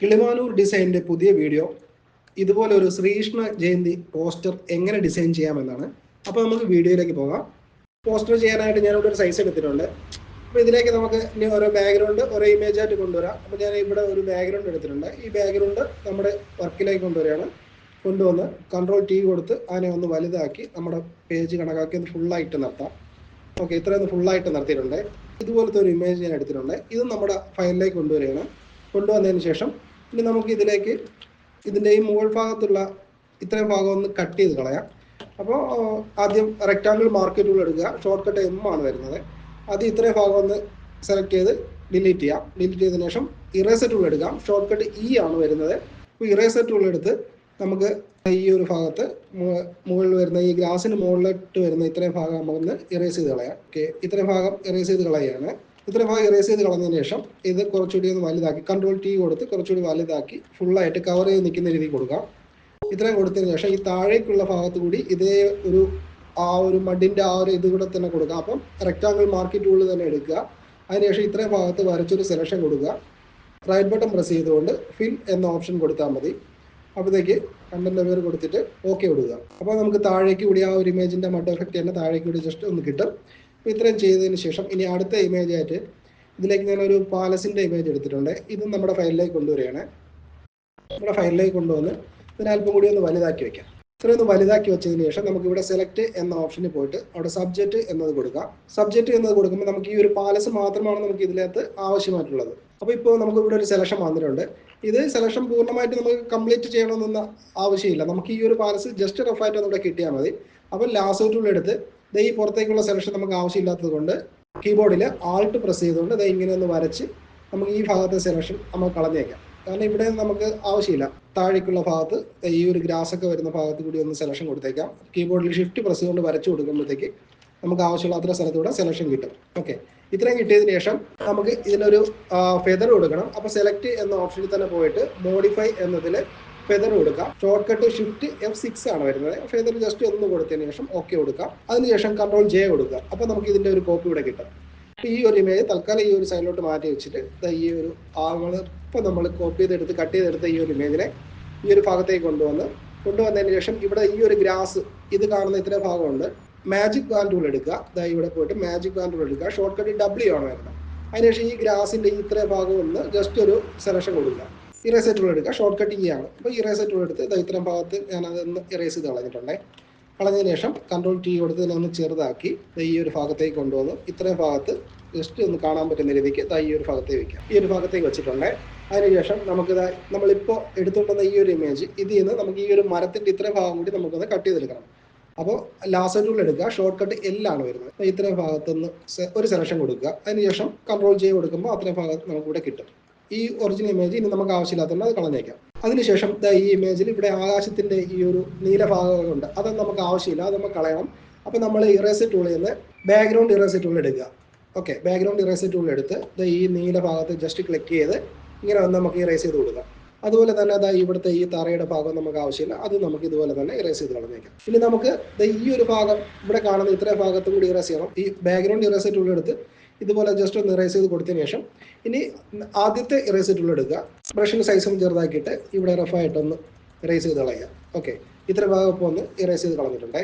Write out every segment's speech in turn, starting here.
കിളിമാനൂർ ഡിസൈനിന്റെ പുതിയ വീഡിയോ ഇതുപോലെ ഒരു ശ്രീകൃഷ്ണ ജയന്തി പോസ്റ്റർ എങ്ങനെ ഡിസൈൻ ചെയ്യാമെന്നാണ്. അപ്പോൾ നമുക്ക് വീഡിയോയിലേക്ക് പോകാം. പോസ്റ്റർ ചെയ്യാനായിട്ട് ഞാനിവിടെ ഒരു സൈസ് എടുത്തിട്ടുണ്ട്. അപ്പോൾ ഇതിലേക്ക് നമുക്ക് ഇനി ഓരോ ബാക്ക്ഗ്രൗണ്ട് ഓരോ ഇമേജ് ആയിട്ട് കൊണ്ടുവരാം. അപ്പോൾ ഞാൻ ഇവിടെ ഒരു ബാക്ക്ഗ്രൗണ്ട് എടുത്തിട്ടുണ്ട്. ഈ ബാക്ക്ഗ്രൗണ്ട് നമ്മുടെ വർക്കിലേക്ക് കൊണ്ടുവരികയാണ്. കൊണ്ടുവന്ന് കൺട്രോൾ ടി കൊടുത്ത് അതിനെ ഒന്ന് വലുതാക്കി നമ്മുടെ പേജ് കണക്കാക്കി ഒന്ന് ഫുള്ളായിട്ട് നിർത്താം. ഓക്കെ ഇത്രയൊന്ന് ഫുള്ളായിട്ട് നിർത്തിയിട്ടുണ്ട്. ഇതുപോലത്തെ ഒരു ഇമേജ് ഞാൻ എടുത്തിട്ടുണ്ട്. ഇത് നമ്മുടെ ഫയലിലേക്ക് കൊണ്ടുവരികയാണ്. കൊണ്ടുവന്നതിന് ശേഷം ഇനി നമുക്ക് ഇതിലേക്ക് ഇതിന്റെ ഈ മുകൾ ഭാഗത്തുള്ള ഇത്രയും ഭാഗം ഒന്ന് കട്ട് ചെയ്ത് കളയാം. അപ്പോൾ ആദ്യം റെക്റ്റാങ്കിൾ മാർക്ക് ടൂൾ എടുക്കുക ഷോർട്ട് കട്ട് എം ആണ് വരുന്നത്. അത് ഇത്രയും ഭാഗം ഒന്ന് സെലക്ട് ചെയ്ത് ഡിലീറ്റ് ചെയ്യാം. ഡിലീറ്റ് ചെയ്തതിനു ശേഷം ഇറേസർ ടൂൾ എടുക്കാം ഷോർട്ട് കട്ട് ഇ ആണ് വരുന്നത്. അപ്പോൾ ഇറേസർ ടൂൾ എടുത്ത് നമുക്ക് ഈ ഒരു ഭാഗത്ത് മുകളിൽ വരുന്ന ഈ ഗ്ലാസിന് മുകളിലിട്ട് വരുന്ന ഇത്രയും ഭാഗം നമുക്കൊന്ന് ഇറേസ് ചെയ്ത് കളയാം. ഓക്കെ ഇത്രയും ഭാഗം ഇറേസ് ചെയ്ത് കളയുകയാണ്. ഇത്രയും ഭാഗം ഇറേസ് ചെയ്ത് കളഞ്ഞതിന് ശേഷം ഇത് കുറച്ചുകൂടി ഒന്ന് വലുതാക്കി കൺട്രോൾ ടി കൊടുത്ത് കുറച്ചുകൂടി വലുതാക്കി ഫുള്ളായിട്ട് കവർ ചെയ്ത് നിൽക്കുന്ന രീതിയിൽ കൊടുക്കാം. ഇത്രയും കൊടുത്തതിന് ശേഷം ഈ താഴേക്കുള്ള ഭാഗത്ത് കൂടി ഇതേ ഒരു ആ ഒരു മഡിന്റെ ആ ഒരു ഇത് കൂടെ തന്നെ കൊടുക്കുക അപ്പം റെക്റ്റാങ്കിൾ മാർക്കറ്റ് ഉള്ളിൽ തന്നെ എടുക്കുക. അതിനുശേഷം ഇത്രയും ഭാഗത്ത് വരച്ചൊരു സെലക്ഷൻ കൊടുക്കുക. റൈറ്റ് ബട്ടൺ പ്രസ് ചെയ്തുകൊണ്ട് ഫിൽ എന്ന ഓപ്ഷൻ കൊടുത്താൽ മതി. അപ്പോഴത്തേക്ക് കണ്ടന്റ് പേര് കൊടുത്തിട്ട് ഓക്കെ കൊടുക്കുക. അപ്പോൾ നമുക്ക് താഴേക്ക് കൂടി ആ ഒരു ഇമേജിന്റെ മഡ് എഫക്റ്റ് തന്നെ താഴേക്ക് കൂടി ജസ്റ്റ് ഒന്ന് കിട്ടും. അപ്പോൾ ഇത്രയും ചെയ്തതിന് ശേഷം ഇനി അടുത്ത ഇമേജ് ആയിട്ട് ഇതിലേക്ക് ഞാൻ ഒരു പാലസിന്റെ ഇമേജ് എടുത്തിട്ടുണ്ട്. ഇതും നമ്മുടെ ഫയലിലേക്ക് കൊണ്ടുവരികയാണ്. നമ്മുടെ ഫയലിലേക്ക് കൊണ്ടുവന്ന് ഇതിനൽപ്പം കൂടി ഒന്ന് വലുതാക്കി വെക്കാം. ഇത്രയും ഒന്ന് വലുതാക്കി വെച്ചതിന് ശേഷം നമുക്ക് ഇവിടെ സെലക്ട് എന്ന ഓപ്ഷനിൽ പോയിട്ട് അവിടെ സബ്ജക്റ്റ് എന്നത് കൊടുക്കാം. സബ്ജക്റ്റ് എന്നത് കൊടുക്കുമ്പോൾ നമുക്ക് ഈ ഒരു പാലസ് മാത്രമാണ് നമുക്ക് ഇതിനകത്ത് ആവശ്യമായിട്ടുള്ളത്. അപ്പോൾ ഇപ്പോൾ നമുക്ക് ഇവിടെ ഒരു സെലക്ഷൻ വന്നിട്ടുണ്ട്. ഇത് സെലക്ഷൻ പൂർണമായിട്ട് നമുക്ക് കംപ്ലീറ്റ് ചെയ്യണമെന്നൊന്നും ആവശ്യമില്ല. നമുക്ക് ഈ ഒരു പാലസ് ജസ്റ്റ് റഫായിട്ട് നമ്മുടെ കിട്ടിയാൽ മതി. അപ്പോൾ ലാസ്റ്റ് ടൂൾ എടുത്ത് ഈ പുറത്തേക്കുള്ള സെലക്ഷൻ നമുക്ക് ആവശ്യമില്ലാത്തത് കൊണ്ട് കീബോർഡിൽ ആൾട്ട് പ്രസ് ചെയ്തുകൊണ്ട് ഇത് ഇങ്ങനെ ഒന്ന് വരച്ച് നമുക്ക് ഈ ഭാഗത്തെ സെലക്ഷൻ നമുക്ക് കളഞ്ഞേക്കാം. കാരണം ഇവിടെ നമുക്ക് ആവശ്യമില്ല. താഴേക്കുള്ള ഭാഗത്ത് ഈ ഒരു ഗ്രാസ് ഒക്കെ വരുന്ന ഭാഗത്ത് കൂടി ഒന്ന് സെലക്ഷൻ കൊടുത്തേക്കാം. കീബോർഡിൽ ഷിഫ്റ്റ് പ്രസ് കൊണ്ട് വരച്ചു കൊടുക്കുമ്പോഴത്തേക്ക് നമുക്ക് ആവശ്യമുള്ള അത്ര സ്ഥലത്തൂടെ സെലക്ഷൻ കിട്ടും. ഓക്കെ ഇത്രയും കിട്ടിയതിന് ശേഷം നമുക്ക് ഇതിനൊരു ഫെദർ കൊടുക്കണം. അപ്പോൾ സെലക്ട് എന്ന ഓപ്ഷനിൽ തന്നെ പോയിട്ട് മോഡിഫൈ എന്നതിൽ ഫെദർ കൊടുക്കാം. Shortcut shift F six ആണ് വരുന്നത്. ഫെദർ ജസ്റ്റ് ഒന്ന് കൊടുത്തതിന് ശേഷം ഓക്കെ കൊടുക്കാം. അതിനുശേഷം കൺട്രോൾ ജെ കൊടുക്കുക. അപ്പോൾ നമുക്ക് ഇതിന്റെ ഒരു കോപ്പി ഇവിടെ കിട്ടും. ഈ ഒരു ഇമേജ് തൽക്കാലം ഈ ഒരു സൈഡിലോട്ട് മാറ്റി വെച്ചിട്ട് ഈ ഒരു ആളുകൾ ഇപ്പൊ നമ്മൾ കോപ്പി ചെയ്തെടുത്ത് കട്ട് ചെയ്തെടുത്ത ഈ ഒരു ഇമേജിനെ ഈ ഒരു ഭാഗത്തേക്ക് കൊണ്ടുവന്ന് കൊണ്ടുവന്നതിന് ശേഷം ഇവിടെ ഈ ഒരു ഗ്രാസ് ഇത് കാണുന്ന ഇത്ര ഭാഗമുണ്ട്. മാജിക് ബാൻ എടുക്കുക. ദാ ഇവിടെ പോയിട്ട് മാജിക് ബാൻ എടുക്കുക. ഷോർട്ട് കട്ട് ഡബ്ല്യു ആണ് വരുന്നത്. അതിനുശേഷം ഈ ഗ്രാസിന്റെ ഇത്ര ഭാഗം ഒന്ന് ജസ്റ്റ് ഒരു സെലക്ഷൻ കൊടുക്കുക. ഇറേസർ ടൂൾ എടുക്കുക. ഷോർട്ട് കട്ട് ഈ ആണ് അപ്പോൾ ഇറേസർ ടൂൾ എടുത്ത് ദാ ഇത്രയും ഭാഗത്ത് ഞാൻ അതൊന്ന് ഇറേസ് ചെയ്ത് കളഞ്ഞിട്ടുണ്ട്. കളഞ്ഞതിന് ശേഷം കൺട്രോൾ ടി കൊടുത്ത് ഒന്ന് ചെറുതാക്കി ഈ ഒരു ഭാഗത്തേക്ക് കൊണ്ടുവന്ന് ഇത്രയും ഭാഗത്ത് ജസ്റ്റ് ഒന്ന് കാണാൻ പറ്റുന്ന രീതിക്ക് ഈ ഒരു ഭാഗത്തേക്ക് വെക്കാം. ഈ ഒരു ഭാഗത്തേക്ക് വെച്ചിട്ടുണ്ട്. അതിനുശേഷം നമുക്ക് നമ്മളിപ്പോൾ എടുത്തുകൊണ്ടുവന്ന ഈ ഒരു ഇമേജ് ഇതിൽ നിന്ന് നമുക്ക് ഈ ഒരു മരത്തിന്റെ ഇത്രയും ഭാഗം കൂടി നമുക്കൊന്ന് കട്ട് ചെയ്തെടുക്കണം. അപ്പോൾ ലാസ്റ്റ് ടൂൾ എടുക്കുക. ഷോർട്ട് കട്ട് എല്ലാണ് വരുന്നത്. ഇത്രയും ഭാഗത്തുനിന്ന് ഒരു സെലക്ഷൻ കൊടുക്കുക. അതിനുശേഷം കൺട്രോൾ ജെ കൊടുക്കുമ്പോൾ അത്രയും ഭാഗത്ത് നമുക്ക് ഇവിടെ കിട്ടും. ഈ ഒറിജിനൽ ഇമേജ് ഇനി നമുക്ക് ആവശ്യമില്ലാത്തതുകൊണ്ട് അത് കളഞ്ഞേക്കാം. അതിനുശേഷം ഈ ഇമേജിൽ ഇവിടെ ആകാശത്തിന്റെ ഈ ഒരു നീല ഭാഗമുണ്ട് അത് നമുക്ക് ആവശ്യമില്ല. അത് നമുക്ക് കളയണം. അപ്പോൾ നമ്മൾ ഇറേസർ ടൂളിൽ നിന്ന് ബാക്ക്ഗ്രൗണ്ട് ഇറേസർ ടൂൾ എടുക്കുക. ഓക്കെ ബാക്ക്ഗ്രൗണ്ട് ഇറേസർ ടൂൾ എടുത്ത് ഈ നീല ഭാഗത്ത് ജസ്റ്റ് ക്ലിക്ക് ചെയ്ത് ഇങ്ങനെ വന്ന് നമുക്ക് ഇറേസ് ചെയ്ത് കൊടുക്കാം. അതുപോലെ തന്നെ അതാ ഇവിടുത്തെ ഈ തറയുടെ ഭാഗം നമുക്ക് ആവശ്യമില്ല. അത് നമുക്ക് ഇതുപോലെ തന്നെ ഇറേസ് ചെയ്ത് കളഞ്ഞേക്കാം. ഇനി നമുക്ക് ഈ ഒരു ഭാഗം ഇവിടെ കാണുന്ന ഇത്ര ഭാഗത്തും കൂടി ഇറേസ് ചെയ്യണം. ഈ ബാക്ക്ഗ്രൗണ്ട് ഇറേസ് ടൂൾ എടുത്ത് ഇതുപോലെ ജസ്റ്റ് ഒന്ന് ഇറേസ് ചെയ്ത് കൊടുത്തതിന് ശേഷം ഇനി ആദ്യത്തെ ഇറേസ് ടൂൾ എടുക്കുക. ബ്രഷിന് സൈസ് ചെറുതാക്കിയിട്ട് ഇവിടെ റഫായിട്ടൊന്ന് ഇറേസ് ചെയ്ത് കളയുക. ഓക്കെ ഇത്ര ഭാഗം ഇപ്പോൾ ഒന്ന് ഇറേസ് ചെയ്ത് കളഞ്ഞിട്ടുണ്ടേ.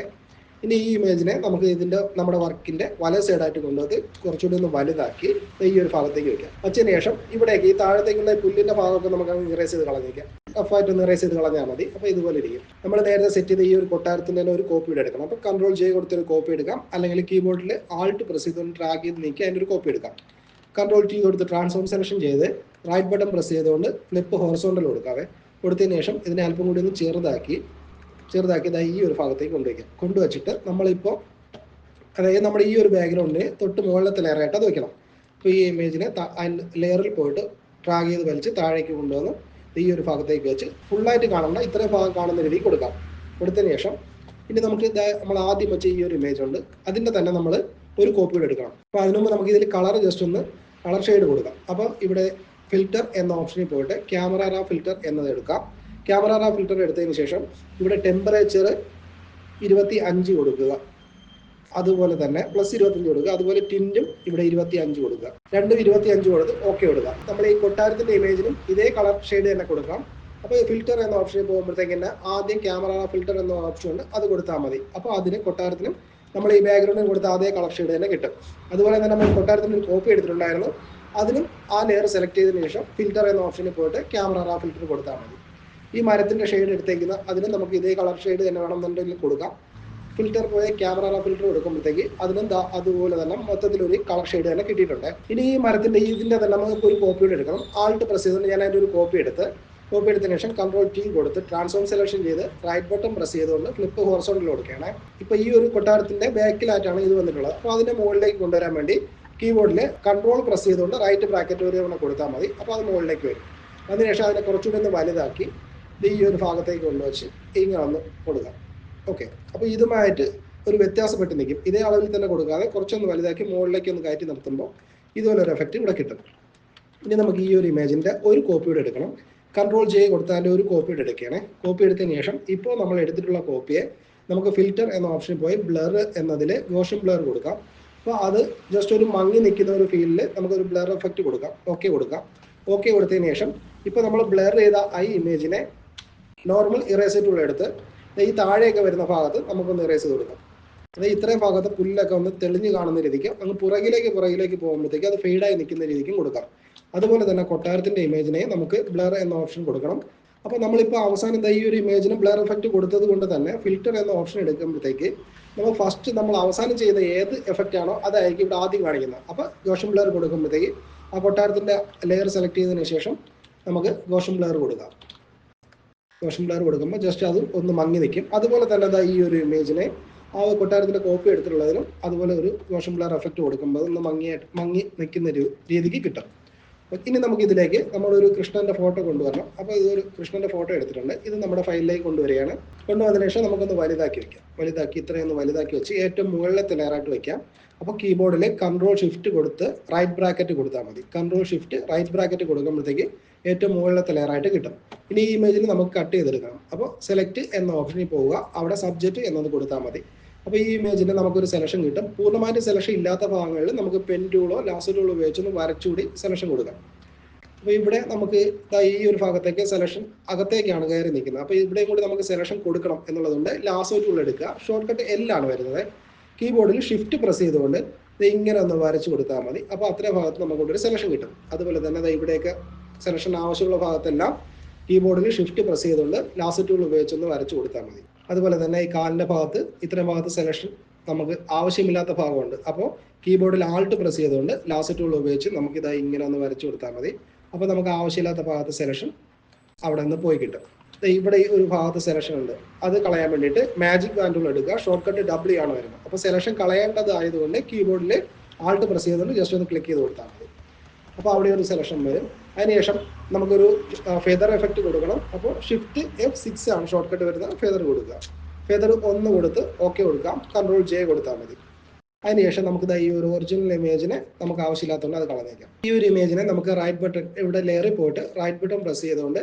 ഇനി ഈ ഇമേജിനെ നമുക്ക് ഇതിന്റെ നമ്മുടെ വർക്കിന്റെ വല സൈഡായിട്ട് കൊണ്ടുവന്ന് കുറച്ചുകൂടി ഒന്ന് വലുതാക്കി ഈ ഒരു ഭാഗത്തേക്ക് വെക്കാം വച്ചതിന് ശേഷം ഇവിടേക്ക് ഈ താഴത്തേക്കുള്ള പുല്ലിന്റെ ഭാഗമൊക്കെ നമുക്ക് ഇറേസ് ചെയ്ത് കളഞ്ഞേക്കാം. റഫായിട്ട് ഒന്ന് ഇറേസ് ചെയ്ത് കളഞ്ഞാൽ മതി. അപ്പോൾ ഇതുപോലെ ഇരിക്കും. നമ്മൾ നേരത്തെ സെറ്റ് ചെയ്ത ഈ ഒരു കൊട്ടാരത്തിന്റെ തന്നെ ഒരു കോപ്പി എടുക്കണം. അപ്പോൾ കൺട്രോൾ ജെ കൊടുത്തൊരു കോപ്പി എടുക്കാം. അല്ലെങ്കിൽ കീബോർഡിൽ ആൾട്ട് പ്രസ് ചെയ്തുകൊണ്ട് ട്രാക്ക് ചെയ്ത് നീക്കി അതിന്റെ ഒരു കോപ്പി എടുക്കാം. കൺട്രോൾ ടി കൊടുത്ത് ട്രാൻസ്ഫോം സെലക്ഷൻ ചെയ്ത് റൈറ്റ് ബട്ടൺ പ്രസ് ചെയ്തുകൊണ്ട് ഫ്ലിപ്പ് ഹോറിസോണ്ടൽ കൊടുക്കാവേ. കൊടുത്തതിന് ശേഷം ഇതിനെ അല്പം കൂടി ഒന്ന് ചെറുതാക്കി ചെറുതാക്കി ഈ ഒരു ഭാഗത്തേക്ക് കൊണ്ടുവയ്ക്കാം. കൊണ്ടുവച്ചിട്ട് നമ്മളിപ്പോൾ അതായത് നമ്മുടെ ഈ ഒരു ബാക്ക്ഗ്രൗണ്ടിന് തൊട്ട് മുകളിലത്തെ ലെയറായിട്ട് അത് വെക്കണം അപ്പോൾ ഈ ഇമേജിനെ ലെയറിൽ പോയിട്ട് ട്രാഗ് ചെയ്ത് വലിച്ച് താഴേക്ക് കൊണ്ടുവന്ന് ഈ ഒരു ഭാഗത്തേക്ക് വെച്ച് ഫുള്ളായിട്ട് കാണണ്ട ഇത്രയും ഭാഗം കാണുന്ന രീതിയിൽ കൊടുക്കാം. കൊടുത്തതിന് ശേഷം ഇനി നമുക്ക് ഇത് നമ്മൾ ആദ്യം വെച്ച ഈ ഒരു ഇമേജ് ഉണ്ട്. അതിന്റെ തന്നെ നമ്മൾ ഒരു കോപ്പി കൂടെ എടുക്കണം. അപ്പോൾ അതിനുമുമ്പ് നമുക്ക് ഇതിൽ കളർ ജസ്റ്റ് ഒന്ന് കളർ ഷെയ്ഡ് കൊടുക്കാം. അപ്പോൾ ഇവിടെ ഫിൽറ്റർ എന്ന ഓപ്ഷനിൽ പോയിട്ട് ക്യാമറ റാ ഫിൽറ്റർ എന്നത് എടുക്കാം. ക്യാമറ റാ ഫിൽറ്റർ എടുത്തതിന് ശേഷം ഇവിടെ ടെമ്പറേച്ചർ ഇരുപത്തി അഞ്ച് കൊടുക്കുക. അതുപോലെ തന്നെ പ്ലസ് ഇരുപത്തഞ്ച് കൊടുക്കുക. അതുപോലെ ടിന്റും ഇവിടെ ഇരുപത്തി അഞ്ച് കൊടുക്കുക. രണ്ടും ഇരുപത്തി അഞ്ച് കൊടുത്ത് ഓക്കെ കൊടുക്കുക. നമ്മൾ ഈ കൊട്ടാരത്തിന്റെ ഇമേജിനും ഇതേ കളർ ഷെയ്ഡ് തന്നെ കൊടുക്കാം അപ്പോൾ ഫിൽറ്റർ എന്ന ഓപ്ഷനിൽ പോകുമ്പോഴത്തേക്ക് തന്നെ ആദ്യം ക്യാമറ ഫിൽറ്റർ എന്ന ഓപ്ഷൻ ഉണ്ട്. അത് കൊടുത്താൽ മതി. അപ്പോൾ അതിന് കൊട്ടാരത്തിനും നമ്മൾ ഈ ബാക്ക്ഗ്രൗണ്ടിൽ കൊടുത്ത അതേ കളർ ഷെയ്ഡ് തന്നെ കിട്ടും. അതുപോലെ തന്നെ നമ്മൾ കൊട്ടാരത്തിന് കോപ്പി എടുത്തിട്ടുണ്ടായിരുന്നു. അതിനും ആ ലെയർ സെലക്ട് ചെയ്തതിനു ശേഷം ഫിൽറ്റർ എന്ന ഓപ്ഷനിൽ പോയിട്ട് ക്യാമറ ഫിൽറ്റർ കൊടുത്താൽ മതി. ഈ മരത്തിന്റെ ഷെയ്ഡ് എടുത്തേക്കുന്ന അതിന് നമുക്ക് ഇതേ കളർ ഷെയ്ഡ് തന്നെ വേണമെന്നുണ്ടെങ്കിൽ കൊടുക്കാം. ഫിൽറ്റർ പോയ ക്യാമറ ഫിൽറ്റർ കൊടുക്കുമ്പോഴത്തേക്ക് അതിനും അതുപോലെ തന്നെ മൊത്തത്തിൽ ഒരു കളർ ഷെയ്ഡ് തന്നെ കിട്ടിയിട്ടുണ്ട്. ഇനി ഈ മരത്തിന്റെ ഇതിന്റെ തന്നെ നമുക്ക് ഒരു കോപ്പി കൂടെ എടുക്കണം. ആൾട്ട് പ്രസ് ചെയ്തുകൊണ്ട് ഞാൻ അതിന്റെ ഒരു കോപ്പി എടുത്ത് കോപ്പി എടുത്തതിന് ശേഷം കൺട്രോൾ ടി കൊടുത്ത് ട്രാൻസ്ഫോം സെലക്ഷൻ ചെയ്ത് റൈറ്റ് ബട്ടൺ പ്രസ് ചെയ്തുകൊണ്ട് ഫ്ലിപ്പ് ഹോർസോണിൽ കൊടുക്കുകയാണ്. ഇപ്പൊ ഈ ഒരു കൊട്ടാരത്തിന്റെ ബാക്കിലായിട്ടാണ് ഇത് വന്നിട്ടുള്ളത്. അപ്പോൾ അതിന്റെ മുകളിലേക്ക് കൊണ്ടുവരാൻ വേണ്ടി കീബോർഡിൽ കൺട്രോൾ പ്രസ് ചെയ്തുകൊണ്ട് റൈറ്റ് ബ്രാക്കറ്റ് വരെ ഒന്ന് കൊടുത്താൽ മതി. അപ്പോൾ അത് മുകളിലേക്ക് വരും. അതിനുശേഷം അതിനെ കുറച്ചുകൂടി ഒന്ന് വലുതാക്കി ഈ ഒരു ഭാഗത്തേക്ക് കൊണ്ടുവച്ച് ഇങ്ങനെ ഒന്ന് കൊടുക്കാം. ഓക്കെ. അപ്പോൾ ഇതുമായിട്ട് ഒരു വ്യത്യാസപ്പെട്ട് നിൽക്കും ഇതേ അളവിൽ തന്നെ കൊടുക്കാതെ കുറച്ചൊന്ന് വലുതാക്കി മുകളിലേക്ക് ഒന്ന് കയറ്റി നിർത്തുമ്പോൾ ഇതുപോലെ ഒരു എഫക്റ്റ് ഇവിടെ കിട്ടും. ഇനി നമുക്ക് ഈ ഒരു ഇമേജിന്റെ ഒരു കോപ്പി കൂടെ എടുക്കണം. കൺട്രോൾ ജെ കൊടുത്താന്റെ ഒരു കോപ്പി കൂടെ എടുക്കുകയാണ്. കോപ്പി എടുത്തതിന് ശേഷം ഇപ്പോൾ നമ്മൾ എടുത്തിട്ടുള്ള കോപ്പിയെ നമുക്ക് ഫിൽറ്റർ എന്ന ഓപ്ഷനിൽ പോയി ബ്ലർ എന്നതിൽ ഗോഷൻ ബ്ലർ കൊടുക്കാം. അപ്പോൾ അത് ജസ്റ്റ് ഒരു മങ്ങി നിൽക്കുന്ന ഒരു ഫീൽഡിൽ നമുക്കൊരു ബ്ലർ എഫക്റ്റ് കൊടുക്കാം. ഓക്കെ കൊടുക്കാം. ഓക്കെ കൊടുത്തതിന് ശേഷം ഇപ്പോൾ നമ്മൾ ബ്ലർ ചെയ്ത ഐ ഇമേജിനെ നോർമൽ ഇറേസർ ടൂൾ എടുത്ത് ഈ താഴെയൊക്കെ വരുന്ന ഭാഗത്ത് നമുക്കൊന്ന് ഇറേസ് കൊടുക്കാം. അതായത് ഇത്രയും ഭാഗത്ത് പുല്ലൊക്കെ ഒന്ന് തെളിഞ്ഞു കാണുന്ന രീതിക്ക് അങ്ങ് പുറകിലേക്ക് പുറകിലേക്ക് പോകുമ്പോഴത്തേക്ക് അത് ഫെയ്ഡായി നിൽക്കുന്ന രീതിക്കും കൊടുക്കാം. അതുപോലെ തന്നെ കൊട്ടാരത്തിന്റെ ഇമേജിനെ നമുക്ക് ബ്ലർ എന്ന ഓപ്ഷൻ കൊടുക്കണം. അപ്പോൾ നമ്മളിപ്പോൾ അവസാനം ഈ ഒരു ഇമേജിന് ബ്ലർ എഫക്റ്റ് കൊടുത്തത് കൊണ്ട് തന്നെ ഫിൽറ്റർ എന്ന ഓപ്ഷൻ എടുക്കുമ്പോഴത്തേക്ക് നമ്മൾ ഫസ്റ്റ് നമ്മൾ അവസാനം ചെയ്ത ഏത് എഫക്റ്റ് ആണോ അതായിരിക്കും ഇവിടെ ആദ്യം കാണിക്കുന്നത്. അപ്പോൾ ഗോഷം ബ്ലർ കൊടുക്കുമ്പോഴത്തേക്ക് ആ കൊട്ടാരത്തിന്റെ ലെയർ സെലക്ട് ചെയ്തതിന് ശേഷം നമുക്ക് ഗോഷം ബ്ലർ കൊടുക്കാം. ഗോഷൻ ബ്ലർ കൊടുക്കുമ്പോൾ ജസ്റ്റ് അത് ഒന്ന് മങ്ങി നിൽക്കും അതുപോലെ തന്നെ ദാ ഈ ഒരു ഇമേജിനെ ആ കൊട്ടാരത്തിന്റെ കോപ്പി എടുത്തിട്ടുള്ളതിനും അതുപോലെ ഒരു മോഷൻ ബ്ലർ എഫക്റ്റ് കൊടുക്കുമ്പോൾ ഒന്ന് മങ്ങിയായിട്ട് മങ്ങി നിൽക്കുന്ന ഒരു രീതിക്ക് കിട്ടും. ഇനി നമുക്ക് ഇതിലേക്ക് നമ്മളൊരു കൃഷ്ണന്റെ ഫോട്ടോ കൊണ്ടുവരണം. അപ്പോൾ ഇതൊരു കൃഷ്ണന്റെ ഫോട്ടോ എടുത്തിട്ടുണ്ട്. ഇത് നമ്മുടെ ഫയലിലേക്ക് കൊണ്ടുവരികയാണ്. കൊണ്ടുവന്നതിന് ശേഷം നമുക്കൊന്ന് വലുതാക്കി വെക്കാം. വലുതാക്കി ഇത്രയൊന്ന് വലുതാക്കി വെച്ച് ഏറ്റവും മുകളിലത്തെ ലെയറായിട്ട് വെക്കാം. അപ്പോൾ കീബോർഡിൽ കൺട്രോൾ ഷിഫ്റ്റ് കൊടുത്ത് റൈറ്റ് ബ്രാക്കറ്റ് കൊടുത്താൽ മതി. കൺട്രോൾ ഷിഫ്റ്റ് റൈറ്റ് ബ്രാക്കറ്റ് കൊടുക്കുമ്പോഴത്തേക്ക് ഏറ്റവും മുകളിലത്തെ ലെയറായിട്ട് കിട്ടും. ഇനി ഈ ഇമേജിൽ നമുക്ക് കട്ട് ചെയ്തെടുക്കണം. അപ്പോൾ സെലക്ട് എന്ന ഓപ്ഷനിൽ പോവുക. അവിടെ സബ്ജക്റ്റ് എന്നത് കൊടുത്താൽ മതി. അപ്പോൾ ഈ ഇമേജിൽ നമുക്കൊരു സെലക്ഷൻ കിട്ടും. പൂർണമായിട്ട് സെലക്ഷൻ ഇല്ലാത്ത ഭാഗങ്ങളിൽ നമുക്ക് പെൻ ടൂളോ ലാസർ ടൂളോ ഉപയോഗിച്ചൊന്ന് വരച്ചുകൂടി സെലക്ഷൻ കൊടുക്കാം. അപ്പോൾ ഇവിടെ നമുക്ക് ഈ ഒരു ഭാഗത്തേക്ക് സെലക്ഷൻ അകത്തേക്കാണ് കയറി നിൽക്കുന്നത്. അപ്പോൾ ഇവിടെയും കൂടി നമുക്ക് സെലക്ഷൻ കൊടുക്കണം എന്നുള്ളതുകൊണ്ട് ലാസോ ടൂൾ എടുക്കുക. ഷോർട്ട് കട്ട് എല്ലാണ് വരുന്നത്. കീബോർഡിൽ ഷിഫ്റ്റ് പ്രസ് ചെയ്തുകൊണ്ട് ഇങ്ങനെ ഒന്ന് വരച്ചു കൊടുത്താൽ മതി. അപ്പോൾ അത്രയും ഭാഗത്ത് നമുക്കൊരു സെലക്ഷൻ കിട്ടും. അതുപോലെ തന്നെ ഇവിടെയൊക്കെ സെലക്ഷൻ ആവശ്യമുള്ള ഭാഗത്തെല്ലാം കീബോർഡിൽ ഷിഫ്റ്റ് പ്രസ് ചെയ്തുകൊണ്ട് ലാസ്റ്റ് ടൂൾ ഉപയോഗിച്ചൊന്ന് വരച്ചു കൊടുത്താൽ മതി. അതുപോലെ തന്നെ ഈ കാലിന്റെ ഭാഗത്ത് ഇത്തരം ഭാഗത്ത് സെലക്ഷൻ നമുക്ക് ആവശ്യമില്ലാത്ത ഭാഗമുണ്ട്. അപ്പോൾ കീബോർഡിൽ ആൾട്ട് പ്രസ് ചെയ്തുകൊണ്ട് ലാസ്റ്റ് ടൂൾ ഉപയോഗിച്ച് നമുക്കിത് ഇങ്ങനെ ഒന്ന് വരച്ചു കൊടുത്താൽ മതി. അപ്പോൾ നമുക്ക് ആവശ്യമില്ലാത്ത ഭാഗത്ത് സെലക്ഷൻ അവിടെ നിന്ന് പോയി കിട്ടും. ഇവിടെ ഈ ഒരു ഭാഗത്ത് സെലക്ഷൻ ഉണ്ട്. അത് കളയാൻ വേണ്ടിയിട്ട് മാജിക് ബാൻഡുകൾ എടുക്കുക. ഷോർട്ട് കട്ട് ഡബിൾ ആണ് വരുന്നത്. അപ്പോൾ സെലക്ഷൻ കളയേണ്ടത് ആയതുകൊണ്ട് കീബോർഡിൽ ആൾട്ട് പ്രസ് ചെയ്തുകൊണ്ട് ജസ്റ്റ് ഒന്ന് ക്ലിക്ക് ചെയ്ത് കൊടുത്താൽ മതി. അപ്പോൾ അവിടെ ഒരു സെലക്ഷൻ വരും. അതിനുശേഷം നമുക്കൊരു ഫെദർ എഫക്റ്റ് കൊടുക്കണം. അപ്പോൾ ഷിഫ്റ്റ് എഫ് സിക്സ് ആണ് ഷോർട്ട് കട്ട് വരുന്നത് ഫെദർ കൊടുക്കുക. ഫെദർ ഒന്ന് കൊടുത്ത് ഓക്കെ കൊടുക്കാം. കൺട്രോൾ ജെ കൊടുത്താൽ മതി. അതിനുശേഷം നമുക്ക് ഈ ഒരു ഒറിജിനൽ ഇമേജിനെ നമുക്ക് ആവശ്യമില്ലാത്തതുകൊണ്ട് അത് കളഞ്ഞേക്കാം ഈ ഒരു ഇമേജിനെ നമുക്ക് റൈറ്റ് ബട്ടൺ ഇവിടെ ലെയറിൽ പോയിട്ട് റൈറ്റ് ബട്ടൺ പ്രസ് ചെയ്തുകൊണ്ട്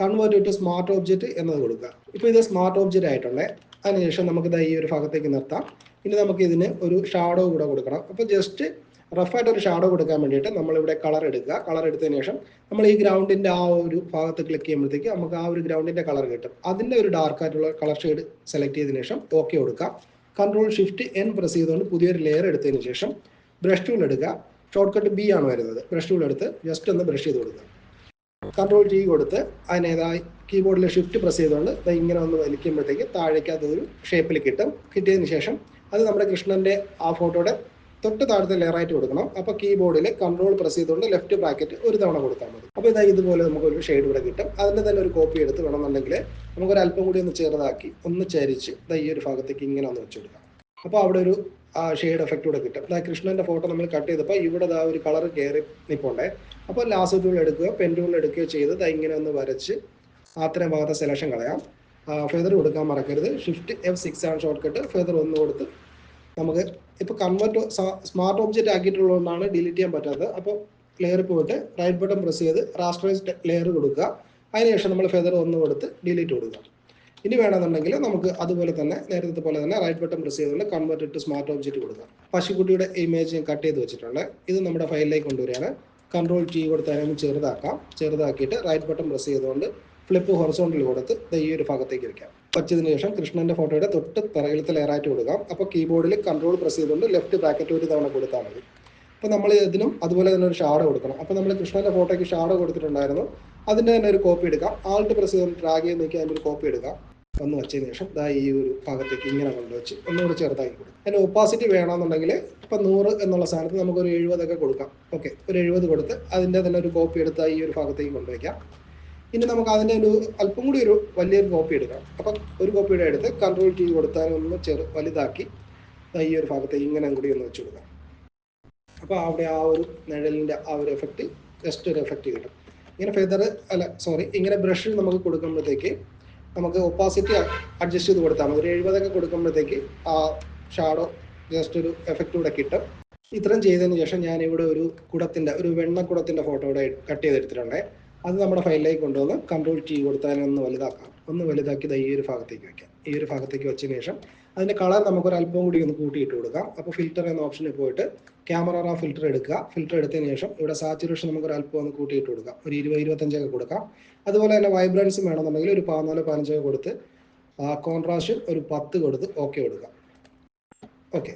കൺവേർട്ട് ടു സ്മാർട്ട് ഓബ്ജക്റ്റ് എന്നത് കൊടുക്കുക. ഇപ്പോൾ ഇത് സ്മാർട്ട് ഓബ്ജക്റ്റ് ആയിട്ടുണ്ടേ. അതിനുശേഷം നമുക്ക് ഈ ഒരു ഭാഗത്തേക്ക് നിർത്താം. ഇനി നമുക്ക് ഇതിന് ഒരു ഷാഡോ കൂടെ കൊടുക്കണം. അപ്പോൾ ജസ്റ്റ് റഫായിട്ട് ഒരു ഷാഡോ കൊടുക്കാൻ വേണ്ടിയിട്ട് നമ്മളിവിടെ കളർ എടുക്കുക. കളർ എടുത്തതിന് ശേഷം നമ്മൾ ഈ ഗ്രൗണ്ടിന്റെ ആ ഒരു ഭാഗത്ത് ക്ലിക്ക് ചെയ്യുമ്പോഴത്തേക്ക് നമുക്ക് ആ ഒരു ഗ്രൗണ്ടിന്റെ കളർ കിട്ടും. അതിന്റെ ഒരു ഡാർക്ക് ആയിട്ടുള്ള കളർ ഷെയ്ഡ് സെലക്ട് ചെയ്തതിനു ശേഷം ഓക്കെ കൊടുക്കുക കൺട്രോൾ ഷിഫ്റ്റ് എൻ പ്രസ് ചെയ്തുകൊണ്ട് പുതിയൊരു ലെയർ എടുത്തതിന് ശേഷം ബ്രഷ് ടൂൾ എടുക്കുക. ഷോർട്ട് കട്ട് ബി ആണ് വരുന്നത്. ബ്രഷ് ടൂൾ എടുത്ത് ജസ്റ്റ് ഒന്ന് ബ്രഷ് ചെയ്ത് കൊടുക്കുക. കൺട്രോൾ ജി കൊടുത്ത് അതിനേതായി കീബോർഡിൽ ഷിഫ്റ്റ് പ്രസ് ചെയ്തുകൊണ്ട് ഇങ്ങനെ ഒന്ന് വലിക്കുമ്പോഴത്തേക്ക് താഴേക്ക് അതൊരു ഷേപ്പിൽ കിട്ടും. കിട്ടിയതിന് ശേഷം അത് നമ്മുടെ കൃഷ്ണന്റെ ആ ഫോട്ടോയുടെ തൊട്ട് താഴത്തെ ലെയർ ആയിട്ട് കൊടുക്കണം. അപ്പോൾ കീബോർഡിൽ കൺട്രോൾ പ്രസ് ചെയ്തുകൊണ്ട് ലെഫ്റ്റ് ബ്രാക്കറ്റ് ഒരു തവണ കൊടുത്താൽ മതി. അപ്പോൾ ഇതാ ഇതുപോലെ നമുക്ക് ഒരു ഷെയ്ഡ് ഇവിടെ കിട്ടും. അതിന്റെ തന്നെ ഒരു കോപ്പി എടുത്ത് വേണമെന്നുണ്ടെങ്കിൽ നമുക്കൊരു അല്പം കൂടി ഒന്ന് ചെറുതാക്കി ഒന്ന് ചരിച്ച് ഈ ഒരു ഭാഗത്തേക്ക് ഇങ്ങനെ ഒന്ന് വെച്ച് കൊടുക്കാം അപ്പോൾ അവിടെ ഒരു ഷെയ്ഡ് എഫക്റ്റ് കൂടെ കിട്ടും. കൃഷ്ണന്റെ ഫോട്ടോ നമ്മൾ കട്ട് ചെയ്തപ്പോൾ ഇവിടെ ആ ഒരു കളർ കയറി നിൽപ്പുണ്ടേ അപ്പോൾ ലാസ്റ്റ് ടൂൾ എടുക്കുക പെൻ ടൂൾ എടുക്കുകയോ ചെയ്ത് ഇങ്ങനെ ഒന്ന് വരച്ച് അത്രയും ഭാഗത്തെ സെലക്ഷൻ കളയാം. ഫെദർ കൊടുക്കാൻ മറക്കരുത്. ഷിഫ്റ്റ് എഫ് സിക്സ് ആണ് ഷോർട്ട് കട്ട് ഫെദർ ഒന്ന് കൊടുത്ത് നമുക്ക് ഇപ്പോൾ കൺവേർട്ട് സ്മാർട്ട് ഓബ്ജക്റ്റ് ആക്കിയിട്ടുള്ളതുകൊണ്ടാണ് ഡിലീറ്റ് ചെയ്യാൻ പറ്റാത്തത്. അപ്പോൾ ലെയർ പോയിട്ട് റൈറ്റ് ബട്ടൺ പ്രസ് ചെയ്ത് റാസ്റ്ററൈസ് ലെയർ കൊടുക്കുക. അതിനുശേഷം നമ്മൾ ഫെദർ ഒന്ന് കൊടുത്ത് ഡിലീറ്റ് കൊടുക്കുക. ഇനി വേണമെന്നുണ്ടെങ്കിൽ നമുക്ക് അതുപോലെ തന്നെ നേരത്തെ പോലെ തന്നെ റൈറ്റ് ബട്ടൺ പ്രസ് ചെയ്തുകൊണ്ട് കൺവേർട്ട് ഇട്ട് സ്മാർട്ട് ഒബ്ജക്റ്റ് കൊടുക്കാം പശുക്കുട്ടിയുടെ ഇമേജ് ഞാൻ കട്ട് ചെയ്ത് വെച്ചിട്ടുണ്ട്. ഇത് നമ്മുടെ ഫയലിലേക്ക് കൊണ്ടുവരികയാണ്. കൺട്രോൾ ടി കൊടുത്ത് അതിനെ ചെറുതാക്കാം. ചെറുതാക്കിയിട്ട് റൈറ്റ് ബട്ടൺ പ്രസ് ചെയ്തുകൊണ്ട് ഫ്ലിപ്പ് ഹൊറസോണ്ടിൽ കൊടുത്ത് ഈ ഒരു ഭാഗത്തേക്ക് വെക്കാം വച്ചതിന് ശേഷം കൃഷ്ണന്റെ ഫോട്ടോയുടെ തൊട്ട് പിറകിലത്തെ ലെയറായിട്ട് കൊടുക്കാം. അപ്പോൾ കീബോർഡിൽ കൺട്രോൾ പ്രസ് ചെയ്തുകൊണ്ട് ലെഫ്റ്റ് ബ്രാക്കറ്റ് ഒരു തവണ കൊടുത്താൽ മതി. അപ്പോൾ നമ്മൾ ഇതിനും അതുപോലെ തന്നെ ഒരു ഷാഡോ കൊടുക്കണം. അപ്പോൾ നമ്മൾ കൃഷ്ണന്റെ ഫോട്ടോയ്ക്ക് ഷാഡോ കൊടുത്തിട്ടുണ്ടായിരുന്നു. അതിന്റെ തന്നെ ഒരു കോപ്പി എടുക്കാം. ആൾട്ട് പ്രസ് ചെയ്ത് ഡ്രാഗ് ചെയ്ത് നോക്കി അതിന്റെ ഒരു കോപ്പി എടുക്കാം. ഒന്ന് വെച്ചതിന് ശേഷം ദാ ഈ ഒരു ഭാഗത്തേക്ക് ഇങ്ങനെ കൊണ്ടുവച്ച് ഒന്നുകൂടെ ചെറുതായി കൊടുക്കും. അതിന്റെ ഒപ്പാസിറ്റി വേണമെന്നുണ്ടെങ്കിൽ ഇപ്പം നൂറ് എന്നുള്ള സ്ഥാനത്ത് നമുക്ക് ഒരു എഴുപതൊക്കെ കൊടുക്കാം. ഓക്കെ ഒരു എഴുപത് കൊടുത്ത് അതിന്റെ തന്നെ ഒരു കോപ്പി എടുത്ത് ഈ ഒരു ഭാഗത്തേക്ക് കൊണ്ടുവയ്ക്കാം. ഇനി നമുക്ക് അതിന്റെ ഒരു അല്പം കൂടി ഒരു വലിയൊരു കോപ്പി എടുക്കാം. അപ്പം ഒരു കോപ്പിയുടെ എടുത്ത് കൺട്രോൾ കീ കൊടുത്താൽ ഒന്ന് ചെറു വലുതാക്കി ഈ ഒരു ഭാഗത്ത് ഇങ്ങനെ കൂടി ഒന്ന് വെച്ച് കൊടുക്കാം. അപ്പോൾ അവിടെ ആ ഒരു നിഴലിന്റെ ആ ഒരു എഫക്റ്റ് ജസ്റ്റ് ഒരു എഫക്റ്റ് കിട്ടും. ഇങ്ങനെ ഫെദർ അല്ല സോറി ഇങ്ങനെ ബ്രഷ് നമുക്ക് കൊടുക്കുമ്പോഴത്തേക്ക് നമുക്ക് ഒപ്പാസിറ്റി അഡ്ജസ്റ്റ് ചെയ്ത് കൊടുത്താൽ മതി. ഒരു എഴുപതൊക്കെ കൊടുക്കുമ്പോഴത്തേക്ക് ആ ഷാഡോ ജസ്റ്റ് ഒരു എഫക്റ്റ് കൂടെ കിട്ടും. ഇത്രയും ചെയ്തതിന് ശേഷം ഞാൻ ഇവിടെ ഒരു കുടത്തിന്റെ ഒരു വെണ്ണക്കുടത്തിന്റെ ഫോട്ടോ ഇവിടെ കട്ട് ചെയ്തെടുത്തിട്ടുണ്ടേ. അത് നമ്മുടെ ഫയലിലേക്ക് കൊണ്ടുവന്ന് കൺട്രോൾ ടി കൊടുത്താൽ ഒന്ന് വലുതാക്കാം. ഒന്ന് വലുതാക്കി ഈ ഒരു ഭാഗത്തേക്ക് വെക്കാം. ഈ ഒരു ഭാഗത്തേക്ക് വെച്ചതിന് ശേഷം അതിന്റെ കളർ നമുക്കൊരു അല്പം കൂടി ഒന്ന് കൂട്ടിയിട്ട് കൊടുക്കാം. അപ്പോൾ ഫിൽറ്റർ എന്ന ഓപ്ഷനിൽ പോയിട്ട് ക്യാമറ റാ ഫിൽറ്റർ എടുക്കുക. ഫിൽറ്റർ എടുത്തതിന് ശേഷം ഇവിടെ സാച്ചുറേഷൻ നമുക്കൊരു അല്പം ഒന്ന് കൂട്ടിയിട്ട് കൊടുക്കാം. ഒരു ഇരുപത് ഇരുപത്തഞ്ചൊക്കെ കൊടുക്കാം. അതുപോലെ തന്നെ വൈബ്രൻസും വേണമെന്നുണ്ടെങ്കിൽ ഒരു പതിനാല് പതിനഞ്ചൊക്കെ കൊടുത്ത് കോൺട്രാസ്റ്റ് ഒരു പത്ത് കൊടുത്ത് ഓക്കെ കൊടുക്കാം. ഓക്കെ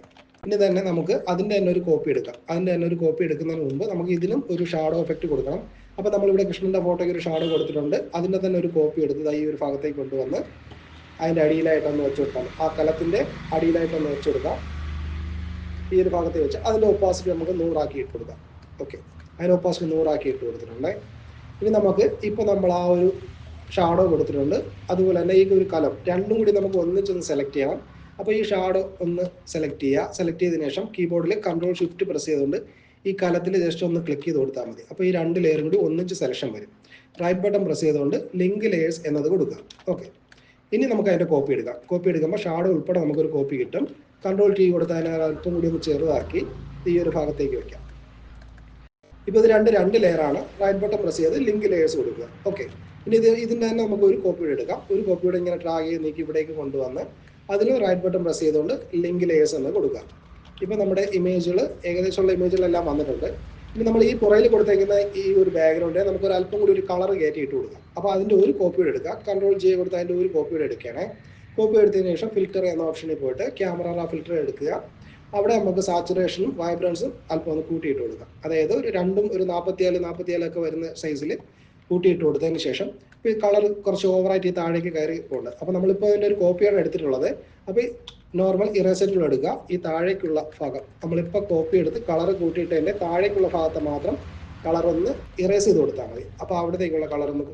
ഇനി തന്നെ നമുക്ക് അതിന്റെ തന്നെ ഒരു കോപ്പി എടുക്കാം. അതിന്റെ തന്നെ ഒരു കോപ്പി എടുക്കുന്നതിന് മുമ്പ് നമുക്ക് ഇതിനും ഒരു ഷാഡോ എഫക്റ്റ് കൊടുക്കണം. അപ്പോൾ നമ്മളിവിടെ കൃഷ്ണന്റെ ഫോട്ടോയ്ക്ക് ഒരു ഷാഡോ കൊടുത്തിട്ടുണ്ട്. അതിന്റെ തന്നെ ഒരു കോപ്പി എടുത്ത് ഈ ഒരു ഭാഗത്തേക്ക് കൊണ്ടുവന്ന് അതിന്റെ അടിയിലായിട്ടൊന്ന് വെച്ച് കൊടുക്കാം ആ കലത്തിന്റെ അടിയിലായിട്ടൊന്ന് വെച്ച് കൊടുക്കാം. ഈ ഒരു ഭാഗത്ത് വെച്ച് അതിന്റെ ഒപ്പാസിറ്റി നമുക്ക് നൂറാക്കി ഇട്ട് കൊടുക്കാം. ഓക്കെ അതിന്റെ ഒപ്പാസിറ്റി നൂറാക്കി ഇട്ട് കൊടുത്തിട്ടുണ്ട്. ഇനി നമുക്ക് ഇപ്പോൾ നമ്മൾ ആ ഒരു ഷാഡോ കൊടുത്തിട്ടുണ്ട്. അതുപോലെ തന്നെ ഈ ഒരു കലം രണ്ടും കൂടി നമുക്ക് ഒന്നിച്ചൊന്ന് സെലക്ട് ചെയ്യാം അപ്പോൾ ഈ ഷാഡോ ഒന്ന് സെലക്ട് ചെയ്യുക. സെലക്ട് ചെയ്തതിനു ശേഷം കീബോർഡിൽ കൺട്രോൾ ഷിഫ്റ്റ് പ്രസ് ചെയ്തുകൊണ്ട് ഈ കലത്തിൽ ജസ്റ്റ് ഒന്ന് ക്ലിക്ക് ചെയ്ത് കൊടുത്താൽ മതി. അപ്പോൾ ഈ രണ്ട് ലെയറും കൂടി ഒന്നിച്ച് സെലക്ഷൻ വരും. റൈറ്റ് ബട്ടൺ പ്രസ് ചെയ്തുകൊണ്ട് ലിങ്ക് ലെയേഴ്സ് എന്നത് കൊടുക്കുക. ഓക്കെ ഇനി നമുക്ക് അതിന്റെ കോപ്പി എടുക്കാം. കോപ്പി എടുക്കുമ്പോൾ ഷാഡോ ഉൾപ്പെടെ നമുക്കൊരു കോപ്പി കിട്ടും. കൺട്രോൾ ടി കൊടുത്ത് അതിനെ അല്പം കൂടി ഒന്ന് ചെറുതാക്കി ഈ ഒരു ഭാഗത്തേക്ക് വെക്കാം. ഇപ്പോൾ ഇത് രണ്ട് രണ്ട് ലെയറാണ് റൈറ്റ് ബട്ടൺ പ്രസ് ചെയ്ത് ലിങ്ക് ലെയേഴ്സ് കൊടുക്കുക. ഓക്കെ ഇനി ഇത് ഇതിന്റെ തന്നെ നമുക്ക് ഒരു കോപ്പി എടുക്കാം. ഒരു കോപ്പിയുടെ ഇങ്ങനെ ഡ്രാഗ് ചെയ്ത് നീക്കി ഇവിടേക്ക് കൊണ്ടുവന്ന് അതിൽ റൈറ്റ് ബട്ടൺ പ്രസ് ചെയ്തുകൊണ്ട് ലിങ്ക് ലെയേഴ്സ് എന്ന് കൊടുക്കുക. ഇപ്പോൾ നമ്മുടെ ഇമേജുകൾ ഏകദേശമുള്ള ഇമേജുകളെല്ലാം വന്നിട്ടുണ്ട്. ഇനി നമ്മൾ ഈ പുറയിൽ കൊടുത്തേക്കുന്ന ഈ ഒരു ബാക്ക്ഗ്രൗണ്ട് നമുക്ക് ഒരു അല്പം കൂടി ഒരു കളർ കയറ്റി ഇട്ട് കൊടുക്കാം. അപ്പോൾ അതിന്റെ ഒരു കോപ്പിയുടെ എടുക്കുക കൺട്രോൾ ജെ കൊടുത്ത് അതിന്റെ ഒരു കോപ്പിയുടെ എടുക്കുകയാണേ. കോപ്പി എടുത്തതിന് ശേഷം ഫിൽറ്റർ എന്ന ഓപ്ഷനിൽ പോയിട്ട് ക്യാമറ ഫിൽറ്റർ എടുക്കുക. അവിടെ നമുക്ക് സാച്ചുറേഷനും വൈബ്രൻസും അല്പം ഒന്ന് കൂട്ടിയിട്ട് കൊടുക്കാം. അതായത് ഒരു രണ്ടും ഒരു നാൽപ്പത്തിയാൽ നാൽപ്പത്തിയാലൊക്കെ വരുന്ന സൈസിൽ കൂട്ടിയിട്ട് കൊടുത്തതിന് ശേഷം കളർ കുറച്ച് ഓവറായിട്ട് ഈ താഴേക്ക് കയറി പോകുന്നുണ്ട് അപ്പോൾ നമ്മളിപ്പോൾ അതിന്റെ ഒരു കോപ്പിയാണ് എടുത്തിട്ടുള്ളത്. അപ്പോൾ നോർമൽ ഇറേസറ്റിൽ എടുക്കുക. ഈ താഴേക്കുള്ള ഭാഗം നമ്മളിപ്പോൾ കോപ്പി എടുത്ത് കളർ കൂട്ടിയിട്ട് അതിന്റെ താഴേക്കുള്ള ഭാഗത്ത് മാത്രം കളർ ഒന്ന് ഇറേസ് ചെയ്ത് കൊടുത്താൽ മതി. അപ്പോൾ അവിടത്തേക്കുള്ള കളർ ഒന്ന്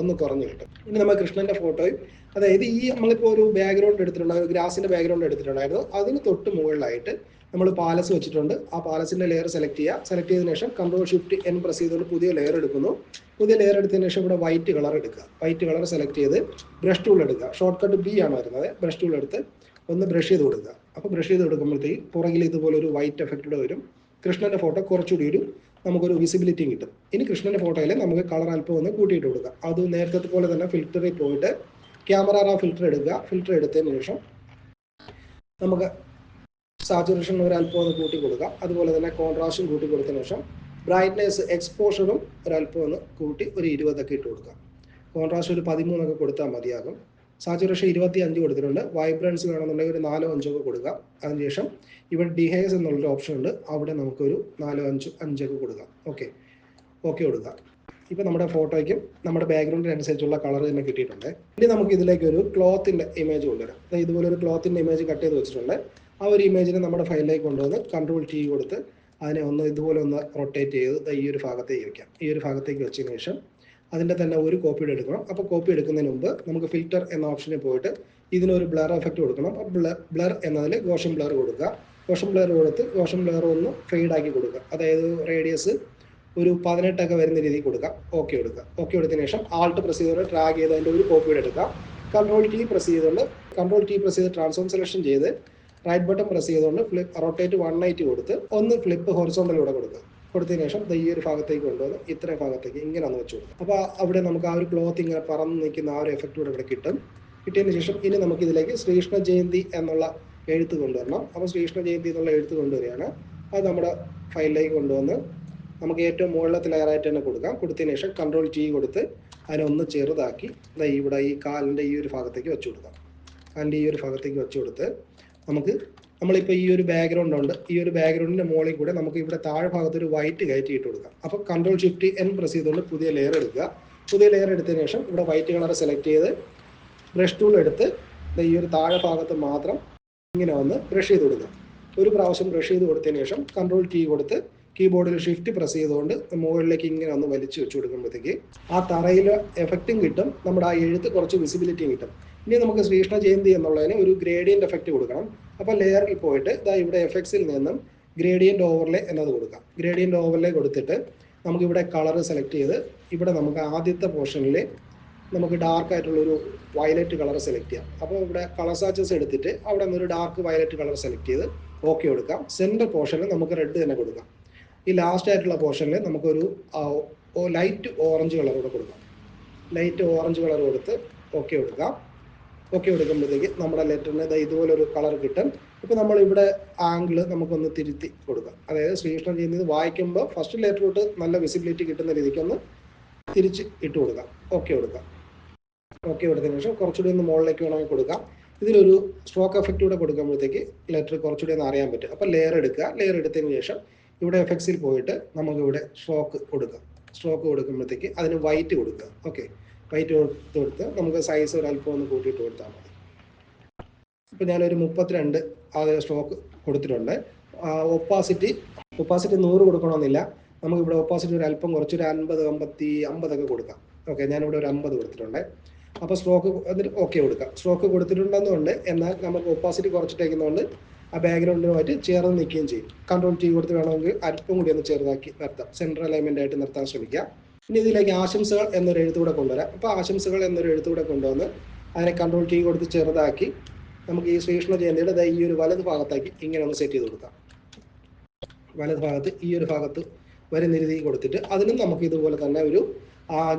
ഒന്ന് കുറഞ്ഞു കിട്ടും. ഇനി നമ്മൾ കൃഷ്ണന്റെ ഫോട്ടോയും അതായത് ഈ നമ്മളിപ്പോൾ ഒരു ബാക്ക്ഗ്രൗണ്ട് എടുത്തിട്ടുണ്ട് ഒരു ഗ്രാസിന്റെ ബാക്ക്ഗ്രൗണ്ട് എടുത്തിട്ടുണ്ടായിരുന്നു. അതിന് തൊട്ട് മുകളിലായിട്ട് നമ്മൾ പാലസ് വെച്ചിട്ടുണ്ട്. ആ പാലസിന്റെ ലെയർ സെലക്ട് ചെയ്യുക. സെലക്ട് ചെയ്തതിനു ശേഷം കൺട്രോൾ ഷിഫ്റ്റ് എൻ പ്രസ് ചെയ്തുകൊണ്ട് പുതിയ ലെയർ എടുക്കുന്നു. പുതിയ ലെയർ എടുത്തതിന് ശേഷം ഇവിടെ വൈറ്റ് കളർ എടുക്കുക. വൈറ്റ് കളർ സെലക്ട് ചെയ്ത് ബ്രഷ് ടൂൾ എടുക്കുക. ഷോർട്ട് കട്ട് ബി ആണ് വരുന്നത്. ബ്രഷ് ടൂൾ എടുത്ത് ഒന്ന് ബ്രഷ് ചെയ്ത് കൊടുക്കുക. അപ്പോൾ ബ്രഷ് ചെയ്ത് കൊടുക്കുമ്പോഴത്തേക്ക് പുറകിൽ ഇതുപോലെ ഒരു വൈറ്റ് എഫക്റ്റ് വരും. കൃഷ്ണന്റെ ഫോട്ടോ കുറച്ചുകൂടി ഒരു നമുക്കൊരു വിസിബിലിറ്റിയും കിട്ടും. ഇനി കൃഷ്ണന്റെ ഫോട്ടോയിൽ നമുക്ക് കളർ അല്പം ഒന്ന് കൂട്ടിയിട്ട് കൊടുക്കുക. അത് നേരത്തെ പോലെ തന്നെ ഫിൽറ്ററിൽ പോയിട്ട് ക്യാമറ ആ ഫിൽറ്റർ എടുക്കുക. ഫിൽറ്റർ എടുത്തതിന് ശേഷം നമുക്ക് സാച്ചുറേഷൻ ഒരു അല്പം ഒന്ന് കൂട്ടി കൊടുക്കുക അതുപോലെ തന്നെ കോൺട്രാസ്റ്റും കൂട്ടി കൊടുത്തതിന് ശേഷം ബ്രൈറ്റ്നെസ് എക്സ്പോഷറും അല്പം ഒന്ന് കൂട്ടി ഒരു ഇരുപതൊക്കെ ഇട്ട് കൊടുക്കുക കോൺട്രാസ്റ്റ് ഒരു പതിമൂന്നൊക്കെ കൊടുത്താൽ മതിയാകും. സാച്ചുറേഷൻ ഇരുപത്തി അഞ്ച് കൊടുത്തിട്ടുണ്ട്. വൈബ്രൻസ് വേണമെന്നുണ്ടെങ്കിൽ ഒരു നാലോ അഞ്ചോ ഒക്കെ കൊടുക്കുക അതിനുശേഷം ഇവിടെ ഡിഹേസ് എന്നുള്ളൊരു ഓപ്ഷൻ ഉണ്ട്. അവിടെ നമുക്കൊരു നാലോ അഞ്ചോ അഞ്ചൊക്കെ കൊടുക്കാം. ഓക്കെ. ഓക്കെ കൊടുക്കാം. ഇപ്പം നമ്മുടെ ഫോട്ടോയ്ക്കും നമ്മുടെ ബാക്ക്ഗ്രൗണ്ടിന് അനുസരിച്ചുള്ള കളർ തന്നെ കിട്ടിയിട്ടുണ്ട്. ഇനി നമുക്ക് ഇതിലേക്ക് ഒരു ക്ലോത്തിന്റെ ഇമേജ് കൊണ്ടുവരാം. അതായത് ഇതുപോലെ ഒരു ക്ലോത്തിന്റെ ഇമേജ് കട്ട് ചെയ്ത് വെച്ചിട്ടുണ്ട്. ആ ഒരു ഇമേജിനെ നമ്മുടെ ഫയലിലേക്ക് കൊണ്ടുവന്ന് കൺട്രോൾ ടി കൊടുത്ത് അതിനെ ഒന്ന് ഇതുപോലെ ഒന്ന് റൊട്ടേറ്റ് ചെയ്ത് ഈ ഒരു ഭാഗത്തേക്ക് വെക്കാം ഈ ഒരു ഭാഗത്തേക്ക് വെച്ചതിന് ശേഷം അതിന്റെ തന്നെ ഒരു കോപ്പി എടുക്കണം. അപ്പോൾ കോപ്പി എടുക്കുന്നതിന് മുമ്പ് നമുക്ക് ഫിൽറ്റർ എന്ന ഓപ്ഷനിൽ പോയിട്ട് ഇതിനൊരു ബ്ലർ എഫക്റ്റ് കൊടുക്കണം. അപ്പോൾ ബ്ലർ എന്നതിൽ ഗോഷൻ ബ്ലർ കൊടുക്കുക. ഗോഷം ബ്ലർ കൊടുത്ത് ഗോഷം ബ്ലർ ഒന്ന് ഫെയ്ഡ് ആക്കി കൊടുക്കുക. അതായത് റേഡിയസ് ഒരു പതിനെട്ടൊക്കെ വരുന്ന രീതിയിൽ കൊടുക്കുക. ഓക്കെ എടുക്കുക ഓക്കെ എടുത്തതിന് ശേഷം ആൾട്ട് പ്രസ് ചെയ്തുകൊണ്ട് ട്രാക്ക് ചെയ്ത് അതിന്റെ ഒരു കോപ്പി എടുക്കുക. കൺട്രോൾ ടി പ്രസ് ചെയ്തുകൊണ്ട് കൺട്രോൾ ടി പ്രസ് ചെയ്ത് ട്രാൻസ്ഫോം സെലക്ഷൻ ചെയ്ത് റൈറ്റ് ബട്ടൺ പ്രസ് ചെയ്തുകൊണ്ട് ഫ്ലിപ്പ് റൊട്ടേറ്റ് വൺ നൈറ്റ് കൊടുത്ത് ഒന്ന് ഫ്ലിപ്പ് ഹൊറിസോണ്ടലൂടെ കൊടുക്കുക. കൊടുത്തതിന് ശേഷം ഈ ഒരു ഭാഗത്തേക്ക് കൊണ്ടുവന്ന് ഇത്ര ഭാഗത്തേക്ക് ഇങ്ങനെ ഒന്ന് വെച്ചു കൊടുക്കും. അപ്പോൾ അവിടെ നമുക്ക് ആ ഒരു ക്ലോത്ത് ഇങ്ങനെ പറന്ന് നിൽക്കുന്ന ആ ഒരു എഫക്റ്റ് കൂടെ ഇവിടെ കിട്ടും. കിട്ടിയതിന് ശേഷം ഇനി നമുക്ക് ഇതിലേക്ക് ശ്രീകൃഷ്ണ ജയന്തി എന്നുള്ള എഴുത്ത് കൊണ്ടുവരണം. അപ്പോൾ ശ്രീകൃഷ്ണ ജയന്തി എന്നുള്ള എഴുത്ത് കൊണ്ടുവരികയാണ്. അത് നമ്മുടെ ഫയലിലേക്ക് കൊണ്ടുവന്ന് നമുക്ക് ഏറ്റവും മുകളിലത്തെ ലെയറായിട്ട് തന്നെ കൊടുക്കാം. കൊടുത്തതിന് ശേഷം കൺട്രോൾ ടി കൊടുത്ത് അതിനെ ഒന്ന് ചെറുതാക്കി ഇവിടെ ഈ കാലിന്റെ ഈ ഒരു ഭാഗത്തേക്ക് വെച്ചു കൊടുക്കാം. കാലിന്റെ ഈ ഒരു ഭാഗത്തേക്ക് വെച്ചു കൊടുത്ത് നമുക്ക് നമ്മളിപ്പോൾ ഈ ഒരു ബാക്ക്ഗ്രൗണ്ട് ഉണ്ട്. ഈ ഒരു ബാക്ക്ഗ്രൗണ്ടിന്റെ മുകളിൽ കൂടെ നമുക്ക് ഇവിടെ താഴെ ഭാഗത്ത് ഒരു വൈറ്റ് കയറ്റി ഇട്ട് കൊടുക്കാം. അപ്പോൾ കൺട്രോൾ ഷിഫ്റ്റ് എൻ പ്രസ് ചെയ്തുകൊണ്ട് പുതിയ ലെയർ എടുക്കുക. പുതിയ ലെയർ എടുത്തതിന് ശേഷം ഇവിടെ വൈറ്റ് കളർ സെലക്ട് ചെയ്ത് ബ്രഷ് ടൂൾ എടുത്ത് ഈ ഒരു താഴെ ഭാഗത്ത് മാത്രം ഇങ്ങനെ വന്ന് ബ്രഷ് ചെയ്ത് കൊടുക്കുക. ഒരു പ്രാവശ്യം ബ്രഷ് ചെയ്ത് കൊടുത്തതിന് ശേഷം കൺട്രോൾ ടി കൊടുത്ത് കീബോർഡിൽ ഷിഫ്റ്റ് പ്രസ് ചെയ്തുകൊണ്ട് മുകളിലേക്ക് ഇങ്ങനെ ഒന്ന് വലിച്ചു വെച്ച് കൊടുക്കുമ്പോഴത്തേക്ക് ആ തറയിൽ എഫക്റ്റും കിട്ടും. നമ്മുടെ ആ എഴുത്ത് കുറച്ച് വിസിബിലിറ്റിയും കിട്ടും. ഇനി നമുക്ക് ശ്രീകൃഷ്ണ ജയന്തി എന്നുള്ളതിന് ഒരു ഗ്രേഡിയന്റ് എഫക്റ്റ് കൊടുക്കണം. അപ്പോൾ ലെയറിൽ പോയിട്ട് ഇതാ ഇവിടെ എഫക്ട്സിൽ നിന്നും ഗ്രേഡിയന്റ് ഓവർലേ എന്നത് കൊടുക്കാം. ഗ്രേഡിയന്റ് ഓവർലേ കൊടുത്തിട്ട് നമുക്ക് ഇവിടെ കളർ സെലക്ട് ചെയ്ത് ഇവിടെ നമുക്ക് ആദ്യത്തെ പോർഷനിൽ നമുക്ക് ഡാർക്ക് ആയിട്ടുള്ള ഒരു വയലറ്റ് കളർ സെലക്ട് ചെയ്യാം. അപ്പോൾ ഇവിടെ കളർ സാച്ചസ് എടുത്തിട്ട് അവിടെ ഒരു ഡാർക്ക് വയലറ്റ് കളർ സെലക്ട് ചെയ്ത് ഓക്കെ കൊടുക്കാം. സെൻട്രൽ പോർഷനിൽ നമുക്ക് റെഡ് തന്നെ കൊടുക്കാം. ഈ ലാസ്റ്റ് ആയിട്ടുള്ള പോർഷനിൽ നമുക്കൊരു ലൈറ്റ് ഓറഞ്ച് കളർ കൂടെ കൊടുക്കാം. ലൈറ്റ് ഓറഞ്ച് കളർ കൊടുത്ത് ഓക്കെ കൊടുക്കാം. ഓക്കെ കൊടുക്കുമ്പോഴത്തേക്ക് നമ്മുടെ ലെറ്ററിന് ഇതുപോലെ ഒരു കളർ കിട്ടും. ഇപ്പൊ നമ്മൾ ഇവിടെ ആംഗിൾ നമുക്കൊന്ന് തിരുത്തി കൊടുക്കാം. അതായത് ശ്രീകൃഷ്ണൻ ചെയ്യുന്നത് വായിക്കുമ്പോൾ ഫസ്റ്റ് ലെറ്റർ തൊട്ട് നല്ല വിസിബിലിറ്റി കിട്ടുന്ന രീതിക്ക് ഒന്ന് തിരിച്ച് ഇട്ട് കൊടുക്കാം. ഓക്കെ കൊടുക്കാം. ഓക്കെ കൊടുത്തതിന് ശേഷം കുറച്ചുകൂടി ഒന്ന് മുകളിലേക്ക് വേണമെങ്കിൽ കൊടുക്കാം. ഇതിലൊരു സ്ട്രോക്ക് എഫക്റ്റ് കൂടെ കൊടുക്കുമ്പോഴത്തേക്ക് ലെറ്റർ കുറച്ചുകൂടി ഒന്ന് അറിയാൻ പറ്റും. അപ്പോൾ ലെയർ എടുക്കുക. ലെയർ എടുത്തതിന് ശേഷം ഇവിടെ എഫക്ട്സിൽ പോയിട്ട് നമുക്ക് ഇവിടെ സ്ട്രോക്ക് കൊടുക്കാം. സ്ട്രോക്ക് കൊടുക്കുമ്പോഴത്തേക്ക് അതിന് വൈറ്റ് കൊടുക്കുക. ഓക്കെ വൈറ്റ് കൊടുത്ത് കൊടുത്ത് നമുക്ക് സൈസ് ഒരു അല്പം ഒന്ന് കൂട്ടിയിട്ട് കൊടുത്താൽ മതി. ഇപ്പം ഞാനൊരു മുപ്പത്തിരണ്ട് ആ സ്റ്റോക്ക് കൊടുത്തിട്ടുണ്ട്. ഒപ്പാസിറ്റി ഒപ്പാസിറ്റി നൂറ് കൊടുക്കണമെന്നില്ല. നമുക്ക് ഇവിടെ ഓപ്പോസിറ്റ് ഒരു അല്പം കുറച്ചൊരു അൻപത് അമ്പത്തി അമ്പതൊക്കെ കൊടുക്കാം. ഓക്കെ ഞാനിവിടെ ഒരു അമ്പത് കൊടുത്തിട്ടുണ്ട്. അപ്പോൾ സ്ട്രോക്ക് എന്നിട്ട് ഓക്കെ കൊടുക്കാം. സ്ട്രോക്ക് കൊടുത്തിട്ടുണ്ടെന്നുണ്ട്. എന്നാൽ നമുക്ക് ഒപ്പാസിറ്റി കുറച്ചിട്ടേക്കുന്നതുകൊണ്ട് ആ ബാക്ക്ഗ്രൗണ്ടിനുമായിട്ട് ചേർന്ന് നിൽക്കുകയും ചെയ്യും. കൺട്രോൾ ടി കൊടുത്ത് വേണമെങ്കിൽ അല്പം കൂടി ഒന്ന് ചെറുതാക്കി നിർത്താം. സെൻട്രൽ അലൈൻമെന്റ് ആയിട്ട് നിർത്താൻ ശ്രമിക്കാം. ഇനി ഇതിലേക്ക് ആശംസകൾ എന്നൊരു എഴുത്തുകൂടെ കൊണ്ടുവരാം. അപ്പോൾ ആശംസകൾ എന്നൊരു എഴുത്തുകൂടെ കൊണ്ടുവന്ന് അതിനെ കൺട്രോൾ ടി കൊടുത്ത് ചെറുതാക്കി നമുക്ക് ഈ ശ്രീകൃഷ്ണ ജയന്തിയുടെ ഈ ഒരു വലത് ഭാഗത്താക്കി ഇങ്ങനെ ഒന്ന് സെറ്റ് ചെയ്ത് കൊടുക്കാം. വലത് ഭാഗത്ത് ഈ ഒരു ഭാഗത്ത് വരെ നിരുതി കൊടുത്തിട്ട് അതിനും നമുക്ക് ഇതുപോലെ തന്നെ ഒരു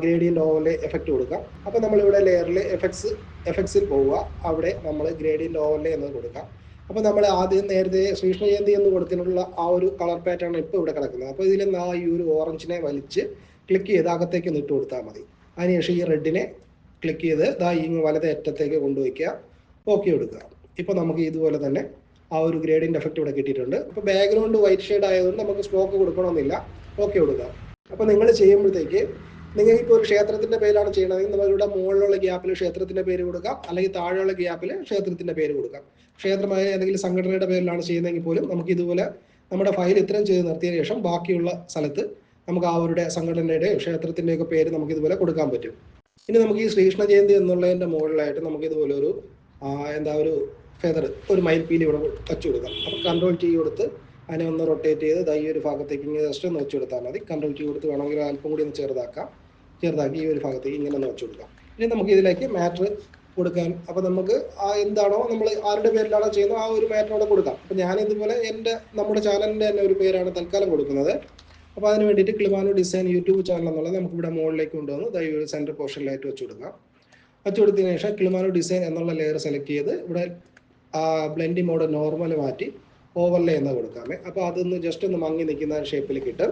ഗ്രേഡിയന്റ് ഓവർലെ എഫക്റ്റ് കൊടുക്കാം. അപ്പോൾ നമ്മളിവിടെ ലെയറിൽ എഫക്ട്സ് എഫക്ട്സിൽ പോവുക. അവിടെ നമ്മൾ ഗ്രേഡിയന്റ് ഓവർലെ എന്ന് കൊടുക്കാം. അപ്പോൾ നമ്മൾ ആദ്യം നേരത്തെ ശ്രീകൃഷ്ണ ജയന്തി എന്ന് കൊടുത്തിട്ടുള്ള ആ ഒരു കളർ പാറ്റേൺ ഇപ്പോൾ ഇവിടെ കിടക്കുന്നത്. അപ്പോൾ ഇതിൽ നിന്ന് ആ ഈ ഒരു ഓറഞ്ചിനെ വലിച്ച് ക്ലിക്ക് ചെയ്ത് അകത്തേക്ക് ഇട്ട് കൊടുത്താൽ മതി. അതിനുശേഷം ഈ റെഡിനെ ക്ലിക്ക് ചെയ്ത് ദാ ഈ വലത്തെ അറ്റത്തേക്ക് കൊണ്ടുവയ്ക്കുക. ഓക്കെ കൊടുക്കുക. ഇപ്പോൾ നമുക്ക് ഇതുപോലെ തന്നെ ആ ഒരു ഗ്രേഡിന്റെ എഫക്റ്റ് ഇവിടെ കിട്ടിയിട്ടുണ്ട്. അപ്പോൾ ബാക്ക്ഗ്രൗണ്ട് വൈറ്റ് ഷെയ്ഡ് ആയതുകൊണ്ട് നമുക്ക് സ്മോക്ക് കൊടുക്കണമെന്നില്ല. ഓക്കെ കൊടുക്കുക. അപ്പോൾ നിങ്ങൾ ചെയ്യുമ്പോഴത്തേക്ക് നിങ്ങൾക്ക് ഒരു ക്ഷേത്രത്തിന്റെ പേരാണ് ചെയ്യണമെങ്കിൽ നമ്മളിവിടെ മുകളിലുള്ള ഗ്യാപ്പിൽ ക്ഷേത്രത്തിന്റെ പേര് കൊടുക്കാം. അല്ലെങ്കിൽ താഴെയുള്ള ഗ്യാപ്പിൽ ക്ഷേത്രത്തിന്റെ പേര് കൊടുക്കാം. ക്ഷേത്രമായ ഏതെങ്കിലും സംഘടനയുടെ പേരിലാണ് ചെയ്യുന്നതെങ്കിൽ പോലും നമുക്ക് ഇതുപോലെ നമ്മുടെ ഫയൽ ഇത്രയും ചെയ്ത് നിർത്തിയതിനു ശേഷം ബാക്കിയുള്ള സ്ഥലത്ത് നമുക്ക് അവരുടെ സംഘടനയുടെ ക്ഷേത്രത്തിന്റെയൊക്കെ പേര് നമുക്ക് ഇതുപോലെ കൊടുക്കാൻ പറ്റും. ഇനി നമുക്ക് ഈ ശ്രീകൃഷ്ണ ജയന്തി എന്നുള്ളതിന്റെ മുകളിലായിട്ട് നമുക്ക് ഇതുപോലെ ഒരു എന്താ ഒരു ഫെദർ ഒരു മയിൽപ്പീലി ഇവിടെ വെച്ചു കൊടുക്കാം. അപ്പോൾ കൺട്രോൾ ചെയ്ത് കൊടുത്ത് അതിനെ ഒന്ന് റൊട്ടേറ്റ് ചെയ്ത് ഈ ഒരു ഭാഗത്തേക്ക് ഇങ്ങനെ ജസ്റ്റ് ഒന്ന് വെച്ച് കൊടുത്താൽ മതി. കൺട്രോൾ ചെയ്ത് കൊടുത്ത് വേണമെങ്കിൽ അല്പം കൂടി ഒന്ന് ചെറുതാക്കാം. ചെറുതാക്കി ഈ ഒരു ഭാഗത്തേക്ക് ഇങ്ങനെ ഒന്ന് വെച്ച് കൊടുക്കാം. ഇനി നമുക്ക് ഇതിലേക്ക് മാറ്റർ കൊടുക്കാൻ അപ്പോൾ നമുക്ക് ആ എന്താണോ നമ്മൾ ആരുടെ പേരിലാണോ ചെയ്യുന്നത് ആ ഒരു മാറ്റർ അവിടെ കൊടുക്കാം. അപ്പോൾ ഞാൻ ഇതുപോലെ എന്റെ നമ്മുടെ ചാനലിന്റെ തന്നെ ഒരു പേരാണ് തൽക്കാലം കൊടുക്കുന്നത്. അപ്പോൾ അതിന് വേണ്ടിയിട്ട് ക്ലിമാനോ ഡിസൈൻ യൂട്യൂബ് ചാനൽ എന്നുള്ളത് നമുക്ക് ഇവിടെ മുകളിലേക്ക് കൊണ്ടുവന്ന് ദൈവ ഒരു സെന്റർ പോർഷനിലായിട്ട് വെച്ച് കൊടുക്കാം. വെച്ച് കൊടുത്തതിന് ശേഷം ക്ലിമാനോ ഡിസൈൻ എന്നുള്ള ലെയർ സെലക്ട് ചെയ്ത് ഇവിടെ ബ്ലെൻഡി മോഡ് നോർമൽ മാറ്റി ഓവർലേ എന്ന് കൊടുക്കാമേ. അപ്പോൾ അതൊന്ന് ജസ്റ്റ് ഒന്ന് മങ്ങി നിൽക്കുന്ന ഷേപ്പിൽ കിട്ടും.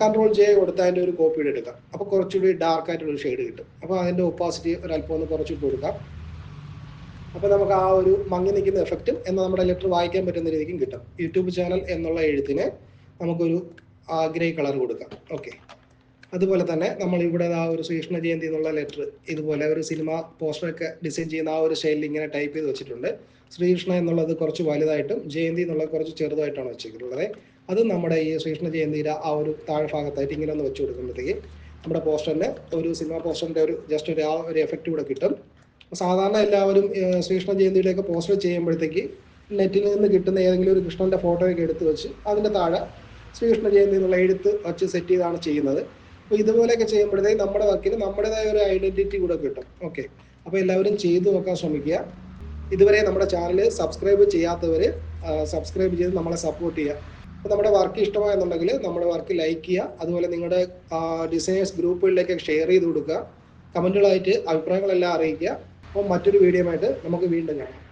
കൺട്രോൾ ജെ കൊടുത്ത് അതിന്റെ ഒരു കോപ്പി എടുക്കാം. അപ്പോൾ കുറച്ചുകൂടി ഡാർക്ക് ആയിട്ടുള്ള ഷെയ്ഡ് കിട്ടും. അപ്പോൾ അതിന്റെ ഒപ്പാസിറ്റി ഒരല്പം ഒന്ന് കുറച്ചിട്ട് കൊടുക്കാം. അപ്പോൾ നമുക്ക് ആ ഒരു മങ്ങി നിൽക്കുന്ന എഫക്റ്റും എന്നാൽ നമ്മുടെ ലെറ്റർ വായിക്കാൻ പറ്റുന്ന രീതിക്കും കിട്ടും. യൂട്യൂബ് ചാനൽ എന്നുള്ള എഴുത്തിന് നമുക്കൊരു ഗ്രേ കളർ കൊടുക്കാം. ഓക്കെ അതുപോലെ തന്നെ നമ്മൾ ഇവിടെ ആ ഒരു ശ്രീകൃഷ്ണ ജയന്തി എന്നുള്ള ലെറ്റർ ഇതുപോലെ ഒരു സിനിമ പോസ്റ്ററൊക്കെ ഡിസൈൻ ചെയ്യുന്ന ആ ഒരു സ്റ്റൈലിൽ ഇങ്ങനെ ടൈപ്പ് ചെയ്ത് വെച്ചിട്ടുണ്ട്. ശ്രീകൃഷ്ണ എന്നുള്ളത് കുറച്ച് വലുതായിട്ടും ജയന്തി എന്നുള്ളത് കുറച്ച് ചെറുതായിട്ടാണ് വെച്ചിട്ടുള്ളത് അത് നമ്മുടെ ഈ ശ്രീകൃഷ്ണ ജയന്തിയുടെ ആ ഒരു താഴെ ഭാഗത്തായിട്ട് ഇങ്ങനെ ഒന്ന് വെച്ച് കൊടുക്കുമ്പോഴത്തേക്ക് നമ്മുടെ പോസ്റ്ററിന് ഒരു സിനിമ പോസ്റ്ററിന്റെ ഒരു ജസ്റ്റ് ഒരു ആ ഒരു എഫക്റ്റ് കൂടെ കിട്ടും. സാധാരണ എല്ലാവരും ശ്രീകൃഷ്ണ ജയന്തിയുടെയൊക്കെ പോസ്റ്റർ ചെയ്യുമ്പോഴത്തേക്ക് നെറ്റിൽ നിന്ന് കിട്ടുന്ന ഏതെങ്കിലും ഒരു കൃഷ്ണന്റെ ഫോട്ടോയൊക്കെ എടുത്ത് വെച്ച് അതിന്റെ താഴെ ശ്രീകൃഷ്ണ ജയന്തി എന്നുള്ള എഴുത്ത് വച്ച് സെറ്റ് ചെയ്താണ് ചെയ്യുന്നത്. അപ്പോൾ ഇതുപോലെയൊക്കെ ചെയ്യുമ്പോഴത്തേക്ക് നമ്മുടെ വർക്കിന് നമ്മുടേതായ ഒരു ഐഡന്റിറ്റി കൂടെ കിട്ടും. ഓക്കെ അപ്പോൾ എല്ലാവരും ചെയ്തു നോക്കാൻ ശ്രമിക്കുക. ഇതുവരെ നമ്മുടെ ചാനൽ സബ്സ്ക്രൈബ് ചെയ്യാത്തവർ സബ്സ്ക്രൈബ് ചെയ്ത് നമ്മളെ സപ്പോർട്ട് ചെയ്യുക. അപ്പോൾ നമ്മുടെ വർക്ക് ഇഷ്ടമായെന്നുണ്ടെങ്കിൽ നമ്മുടെ വർക്ക് ലൈക്ക് ചെയ്യുക. അതുപോലെ നിങ്ങളുടെ ഡിസൈനേഴ്സ് ഗ്രൂപ്പുകളിലേക്ക് ഷെയർ ചെയ്ത് കൊടുക്കുക. കമന്റുകളായിട്ട് അഭിപ്രായങ്ങളെല്ലാം അറിയിക്കുക. അപ്പോൾ മറ്റൊരു വീഡിയോ ആയിട്ട് നമുക്ക് വീണ്ടും കാണാം.